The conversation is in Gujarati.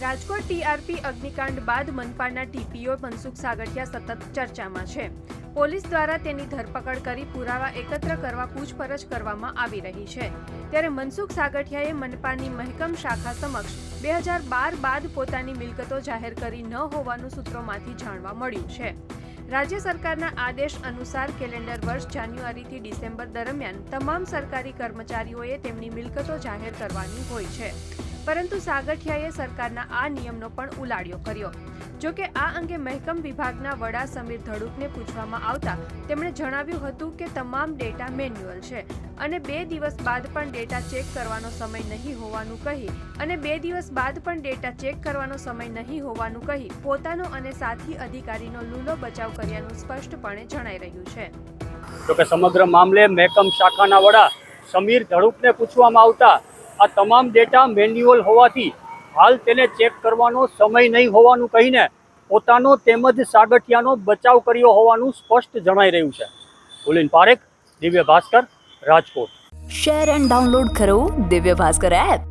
રાજકોટ ટીઆરપી અગ્નિકાંડ બાદ મનપાના ટીપીઓ મનસુખ સાગઠિયા સતત ચર્ચામાં છે. પોલીસ દ્વારા તેની ધરપકડ કરી પુરાવા એકત્ર કરવા પૂછપરછ કરવામાં આવી રહી છે. ત્યારે મનસુખ સાગઠિયાએ મનપાની મહેકમ શાખા સમક્ષ બે હજાર બાર બાદ પોતાની મિલકતો જાહેર કરી ન હોવાનું સૂત્રોમાંથી જાણવા મળ્યું છે. રાજ્ય સરકારના આદેશ અનુસાર કેલેન્ડર વર્ષ જાન્યુઆરીથી ડિસેમ્બર દરમિયાન તમામ સરકારી કર્મચારીઓએ તેમની મિલકતો જાહેર કરવાની હોય છે. પરંતુ સાગઠિયાએ સરકારના આ નિયમનો પણ ઉલાળ્યો કર્યો. જો કે આ અંગે મહેકમ વિભાગના વડા સમીર ધડુકને પૂછવામાં આવતા તેમણે જણાવ્યું હતું કે તમામ ડેટા મેન્યુઅલ છે અને બે દિવસ બાદ પણ ડેટા ચેક કરવાનો સમય નહીં હોવાનું કહી અને બે દિવસ બાદ પણ ડેટા ચેક કરવાનો સમય નહીં હોવાનું કહી પોતાનો અને સાથી અધિકારીનો લૂલો બચાવ કર્યાનું સ્પષ્ટપણે જણાઈ રહ્યું છે. તો કે સમગ્ર મામલે મહેકમ શાખાના વડા સમીર ધડુકને પૂછવામાં આવતા આ તમામ ડેટા મેન્યુઅલ હોવાથી હાલ તેને ચેક કરવાનો સમય નહીં હોવાનું કહીને પોતાનો તેમજ સાગઠિયાનો બચાવ કર્યો હોવાનું સ્પષ્ટ જણાઈ રહ્યું છે. Pulin Parekh, Divya Bhaskar, Rajkot. Share and download કરો દિવ્ય ભાસ્કર એપ